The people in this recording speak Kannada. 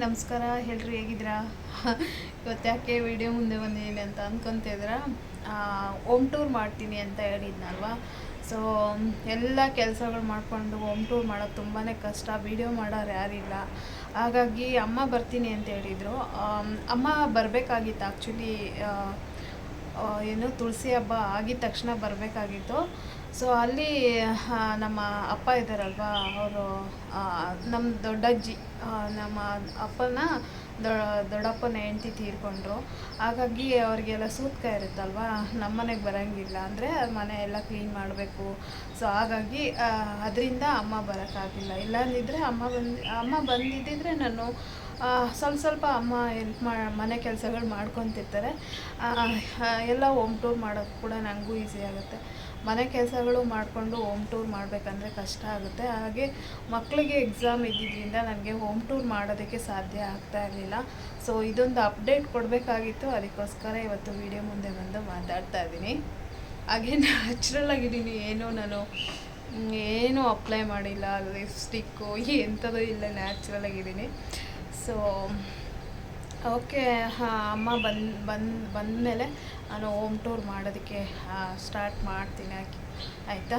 ನಮಸ್ಕಾರ, ಹೇಳ್ರಿ ಹೇಗಿದ್ದೀರಾ? ಇವತ್ತು ಯಾಕೆ ವಿಡಿಯೋ ಮುಂದೆ ಬಂದಿದ್ದೀನಿ ಅಂತ ಅಂದ್ಕೊತಿದ್ರ ಹೋಮ್ ಟೂರ್ ಮಾಡ್ತೀನಿ ಅಂತ ಹೇಳಿದ್ನಲ್ವಾ? ಸೊ ಎಲ್ಲ ಕೆಲಸಗಳು ಮಾಡಿಕೊಂಡು ಹೋಮ್ ಟೂರ್ ಮಾಡೋದು ತುಂಬಾ ಕಷ್ಟ. ವಿಡಿಯೋ ಮಾಡೋರು ಯಾರಿಲ್ಲ. ಹಾಗಾಗಿ ಅಮ್ಮ ಬರ್ತೀನಿ ಅಂತ ಹೇಳಿದರು. ಅಮ್ಮ ಬರಬೇಕಾಗಿತ್ತು ಆ್ಯಕ್ಚುಲಿ ಏನು ತುಳಸಿ ಹಬ್ಬ ಆಗಿದ ತಕ್ಷಣ ಬರಬೇಕಾಗಿತ್ತು. ಸೊ ಅಲ್ಲಿ ನಮ್ಮ ಅಪ್ಪ ಇದ್ದಾರಲ್ವಾ, ಅವರು ನಮ್ಮ ದೊಡ್ಡಜ್ಜಿ ನಮ್ಮ ಅಪ್ಪನ ದೊಡ್ಡಪ್ಪನ ಹೆಂಡ್ತಿ ತೀರ್ಕೊಂಡ್ರು. ಹಾಗಾಗಿ ಅವ್ರಿಗೆಲ್ಲ ಸೂತ್ಕ ಇರುತ್ತಲ್ವಾ ನಮ್ಮ ಮನೆಗೆ ಬರೋಂಗಿಲ್ಲ ಅಂದರೆ ಮನೆ ಎಲ್ಲ ಕ್ಲೀನ್ ಮಾಡಬೇಕು. ಸೊ ಹಾಗಾಗಿ ಅದರಿಂದ ಅಮ್ಮ ಬರೋಕ್ಕಾಗಿಲ್ಲ. ಇಲ್ಲಾಂದಿದ್ರೆ ಅಮ್ಮ ಬಂದು, ಅಮ್ಮ ಬಂದಿದ್ದಿದ್ರೆ ನಾನು ಸ್ವಲ್ಪ ಸ್ವಲ್ಪ ಅಮ್ಮ ಹೆಲ್ಪ್ ಮಾ, ಮನೆ ಕೆಲಸಗಳು ಮಾಡ್ಕೊತಿರ್ತಾರೆ. ಎಲ್ಲ ಹೋಮ್ ಟೂರ್ ಮಾಡೋದು ಕೂಡ ನನಗೂ ಈಸಿ ಆಗುತ್ತೆ. ಮನೆ ಕೆಲಸಗಳು ಮಾಡಿಕೊಂಡು ಹೋಮ್ ಟೂರ್ ಮಾಡಬೇಕಂದ್ರೆ ಕಷ್ಟ ಆಗುತ್ತೆ. ಹಾಗೆ ಮಕ್ಕಳಿಗೆ ಎಕ್ಸಾಮ್ ಇದ್ದಿದ್ದರಿಂದ ನನಗೆ ಹೋಮ್ ಟೂರ್ ಮಾಡೋದಕ್ಕೆ ಸಾಧ್ಯ ಆಗ್ತಾ ಇರಲಿಲ್ಲ. ಸೊ ಇದೊಂದು ಅಪ್ಡೇಟ್ ಕೊಡಬೇಕಾಗಿತ್ತು. ಅದಕ್ಕೋಸ್ಕರ ಇವತ್ತು ವಿಡಿಯೋ ಮುಂದೆ ಬಂದು ಮಾತಾಡ್ತಾ ಇದ್ದೀನಿ. ಹಾಗೆ ನ್ಯಾಚುರಲ್ ಆಗಿದ್ದೀನಿ. ಏನೂ ನಾನು, ಏನೂ ಅಪ್ಲೈ ಮಾಡಿಲ್ಲ. ಲಿಪ್ಸ್ಟಿಕ್ಕು ಎಂಥದ್ದು ಇಲ್ಲ. ನ್ಯಾಚುರಲ್ ಆಗಿದ್ದೀನಿ. ಸೊ ಓಕೆ ಅಮ್ಮ ಬಂದು ಬಂದು ಬಂದಮೇಲೆ ನಾನು ಹೋಮ್ ಟೂರ್ ಮಾಡೋದಕ್ಕೆ ಸ್ಟಾರ್ಟ್ ಮಾಡ್ತೀನಿ ಆಯ್ತಾ?